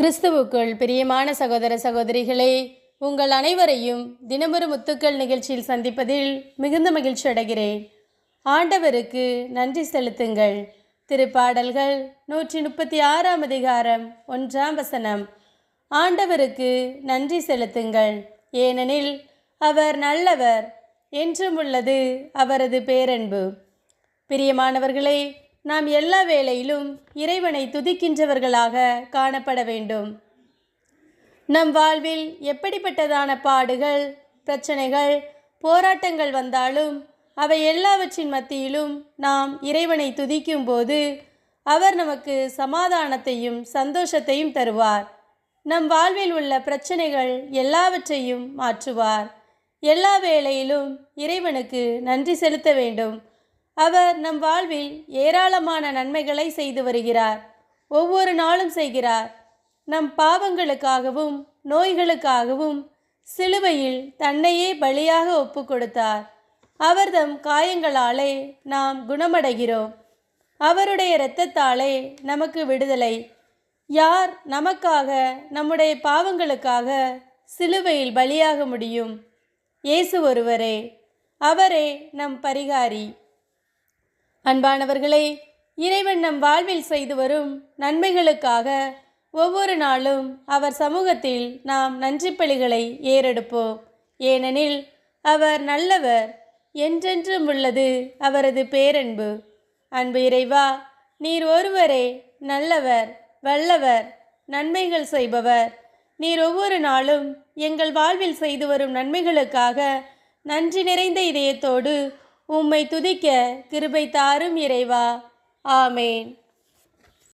கிறிஸ்துவுக்குள் பிரியமான சகோதர சகோதரிகளே உங்கள் அனைவரையும் தினமொரு முத்துக்கள் நிகழ்ச்சியில் சந்திப்பதில் மிகுந்த மகிழ்ச்சி அடைகிறேன். ஆண்டவருக்கு நன்றி செலுத்துங்கள். திருப்பாடல்கள் நூற்றி முப்பத்தி ஆறாம் அதிகாரம் ஒன்றாம் வசனம். ஆண்டவருக்கு நன்றி செலுத்துங்கள். ஏனெனில் அவர் நல்லவர் என்றும் உள்ளது அவரது பேரன்பு. பிரியமானவர்களே நாம் எல்லா வேளையிலும் இறைவனை துதிக்கின்றவர்களாக காணப்பட வேண்டும். நம் வாழ்வில் எப்படிப்பட்டதான பாடுகள் பிரச்சனைகள் போராட்டங்கள் வந்தாலும் அவை எல்லாவற்றின் மத்தியிலும் நாம் இறைவனை துதிக்கும் போது அவர் நமக்கு சமாதானத்தையும் சந்தோஷத்தையும் தருவார். நம் வாழ்வில் உள்ள பிரச்சனைகள் எல்லாவற்றையும் மாற்றுவார். எல்லா வேளையிலும் இறைவனுக்கு நன்றி செலுத்த வேண்டும். அவர் நம் வாழ்வில் ஏராளமான நன்மைகளை செய்து வருகிறார். ஒவ்வொரு நாளும் செய்கிறார். நம் பாவங்களுக்காகவும் நோய்களுக்காகவும் சிலுவையில் தன்னையே பலியாக ஒப்பு கொடுத்தார். அவர்தம் காயங்களாலே நாம் குணமடைகிறோம். அவருடைய இரத்தத்தாலே நமக்கு விடுதலை. யார் நமக்காக நம்முடைய பாவங்களுக்காக சிலுவையில் பலியாக முடியும்? இயேசு ஒருவரே அவரே நம் பரிகாரி. அன்பானவர்களே இறைவன் நம் வாழ்வில் செய்து வரும் நன்மைகளுக்காக ஒவ்வொரு நாளும் அவர் சமூகத்தில் நாம் நன்றிப்பலிகளை ஏறெடுப்போம். ஏனெனில் அவர் நல்லவர் என்றென்றும் உள்ளது அவரது பேரன்பு. அன்பு இறைவா நீர் ஒருவரே நல்லவர் வல்லவர் நன்மைகள் செய்பவர். நீர் ஒவ்வொரு நாளும் எங்கள் வாழ்வில் செய்து வரும் நன்மைகளுக்காக நன்றி நிறைந்த இதயத்தோடு உம்மை துதிக்க கிருபை தாரும் இறைவா. ஆமேன்.